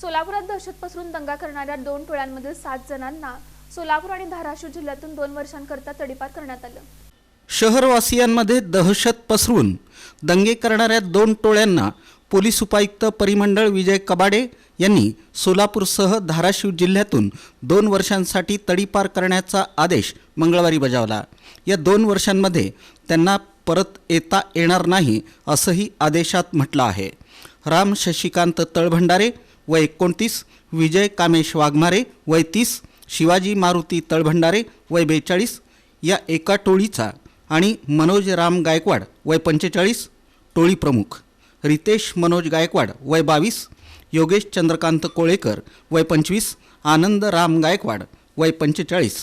सोलापुरात दहशत पसरून दंगा करणाऱ्या दोन टोळ्यांमधील सात जणांना सोलापूर आणि धाराशिव जिल्ह्यातून दोन वर्षांकरता तडीपार करण्यात आलं. शहरवासियांमध्ये दहशत पसरून दंगे करणाऱ्या दोन टोळ्यांना पोलीस उपायुक्त परिमंडळ विजय कबाडे यांनी सोलापूरसह धाराशिव जिल्ह्यातून दोन वर्षांसाठी तडीपार करण्याचा आदेश मंगळवारी बजावला. या दोन वर्षांमध्ये त्यांना परत येता येणार नाही असंही आदेशात म्हटलं आहे. राम शशिकांत तळभंडारे व एकोणतीस विजय कामेश वाघमारे वय तीस शिवाजी मारुती तळभंडारे वय बेचाळीस या एका टोळीचा आणि मनोज राम गायकवाड वय पंचेचाळीस टोळी प्रमुख रितेश मनोज गायकवाड वय बावीस योगेश चंद्रकांत कोळेकर वय पंचवीस आनंद राम गायकवाड वय पंचेचाळीस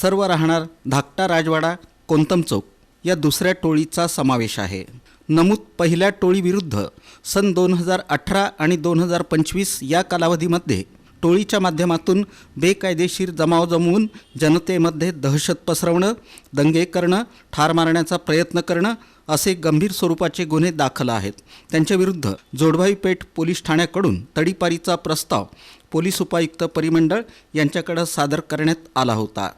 सर्व राहणार धाकटा राजवाडा कोंतम चौक या दुसऱ्या टोळीचा समावेश आहे. नमूद पहिल्या टोळीविरुद्ध सन दोन हजार अठरा आणि दोन हजार पंचवीस या कालावधीमध्ये टोळीच्या माध्यमातून बेकायदेशीर जमाव जमवून जनतेमध्ये दहशत पसरवणं दंगे करणं ठार मारण्याचा प्रयत्न करणं असे गंभीर स्वरूपाचे गुन्हे दाखल आहेत. त्यांच्याविरुद्ध जोडभाई पेठ पोलीस ठाण्याकडून तडीपारीचा प्रस्ताव पोलीस उपायुक्त परिमंडळ यांच्याकडं सादर करण्यात आला होता.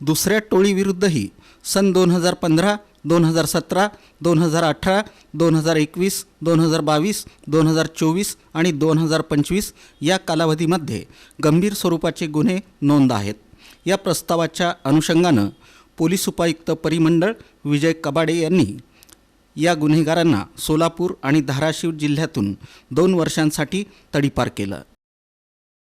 दुसऱ्या टोळीविरुद्धही सन दोन हजार पंधरा दोन हजार सतरा दोन हजार अठरा दोन हजार एकवीस दोन हजार बावीस दोन हजार चोवीस आणि दोन हजार पंचवीस या कालावधीमध्ये गंभीर स्वरूपाचे गुन्हे नोंद आहेत. या प्रस्तावाच्या अनुषंगानं पोलीस उपायुक्त परिमंडळ विजय कबाडे यांनी या गुन्हेगारांना सोलापूर आणि धाराशिव जिल्ह्यातून दोन वर्षांसाठी तडीपार केलं.